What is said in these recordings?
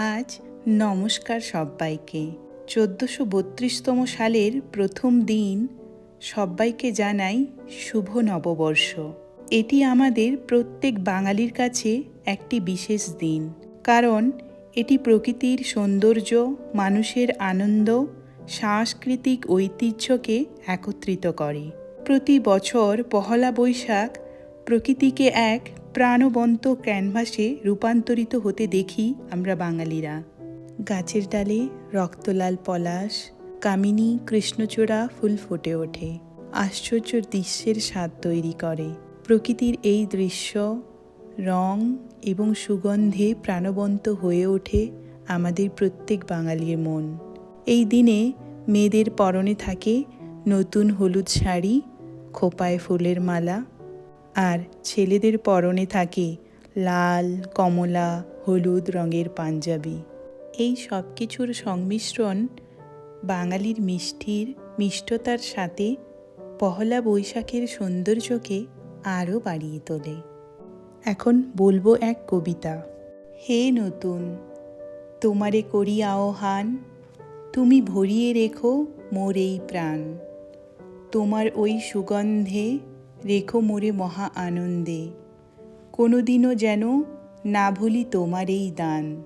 আজ নমস্কার সব্বাইকে চোদ্দোশো বত্রিশতম সালের প্রথম দিন সব্বাইকে জানাই শুভ নববর্ষ। এটি আমাদের প্রত্যেক বাঙালির কাছে একটি বিশেষ দিন। কারণ এটি প্রকৃতির সৌন্দর্য, মানুষের আনন্দ, সাংস্কৃতিক ঐতিহ্যকে একত্রিত করে। প্রতি বছর পহলা বৈশাখ প্রকৃতিকে এক প্রাণবন্ত ক্যানভাসে রূপান্তরিত হতে দেখি আমরা বাঙালিরা। গাছের ডালে রক্তলাল পলাশ, কামিনী কৃষ্ণচূড়া ফুল ফুটে ওঠে। আশ্চর্য দৃশ্যের স্বাদ তৈরি করে। প্রকৃতির এই দৃশ্য, রং এবং সুগন্ধে প্রাণবন্ত হয়ে ওঠে আমাদের প্রত্যেক বাঙালির মন। এই দিনে মেয়েদের পরনে থাকে নতুন হলুদ শাড়ি, খোপায় ফুলের মালা আর ছেলেদের পরনে থাকে লাল, কমলা, হলুদ রঙের পাঞ্জাবি। এই সব কিছুর সংমিশ্রণ বাঙালির মিষ্টির মিষ্টতার সাথে পহলা বৈশাখের সৌন্দর্যকে আরও বাড়িয়ে তোলে। এখন বলব এক কবিতা। হে নতুন, তোমারে করি আহ্বান, তুমি ভরিয়ে রেখো মোর এই প্রাণ। তোমার ওই সুগন্ধে রেখো মোরে মহা আনন্দে, কোনোদিনও যেন না ভুলি তোমার এই দান।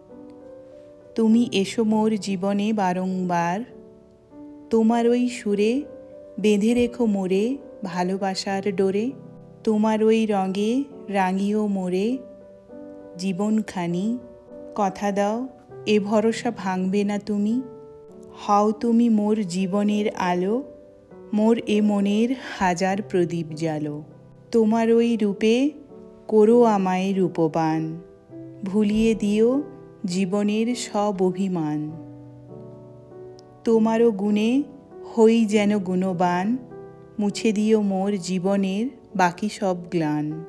তুমি এসো মোর জীবনে বারংবার, তোমার ওই সুরে বেঁধে রেখো মোরে ভালোবাসার ডোরে, তোমার ওই রঙে রাঙিও মোরে জীবনখানি। কথা দাও, এ ভরসা ভাঙবে না তুমি, হও তুমি মোর জীবনের আলো মোর এ মনের হাজার প্রদীপ জালো তোমার ওই রূপে করো আমায় রূপবান। ভুলিয়ে দিও জীবনের সব অভিমান। তোমারও গুণে হই যেন গুণবান, মুছে দিও মোর জীবনের বাকি সব গ্লান।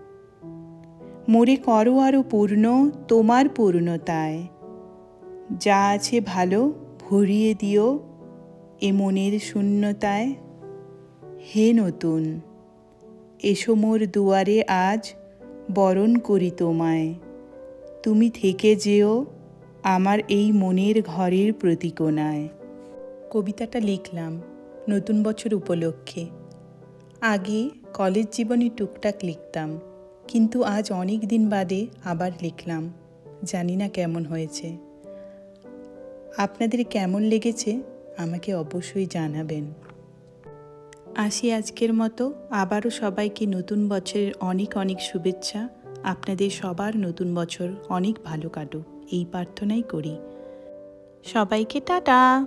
মোরে করো আরও পূর্ণ তোমার পূর্ণতায়। যা আছে ভালো ভরিয়ে দিও এ মনের শূন্যতায়। হে নতুন, এসো মোর দুয়ারে আজ বরণ করি তোমায়। তুমি থেকে যেও আমার এই মনের ঘরের প্রতিকোণায়। কবিতাটা লিখলাম নতুন বছর উপলক্ষে। আগে কলেজ জীবনে টুকটাক লিখতাম, কিন্তু আজ অনেক দিন বাদে আবার লিখলাম, জানি না কেমন হয়েছে। আপনাদের কেমন লেগেছে আমাকে অবশ্যই জানাবেন। আসি আজকের মতো। আবারও সবাইকে নতুন বছরের অনেক অনেক শুভেচ্ছা। আপনাদের সবার নতুন বছর অনেক ভালো কাটুক। এই প্রার্থনাই করি। সবাইকে টাটা!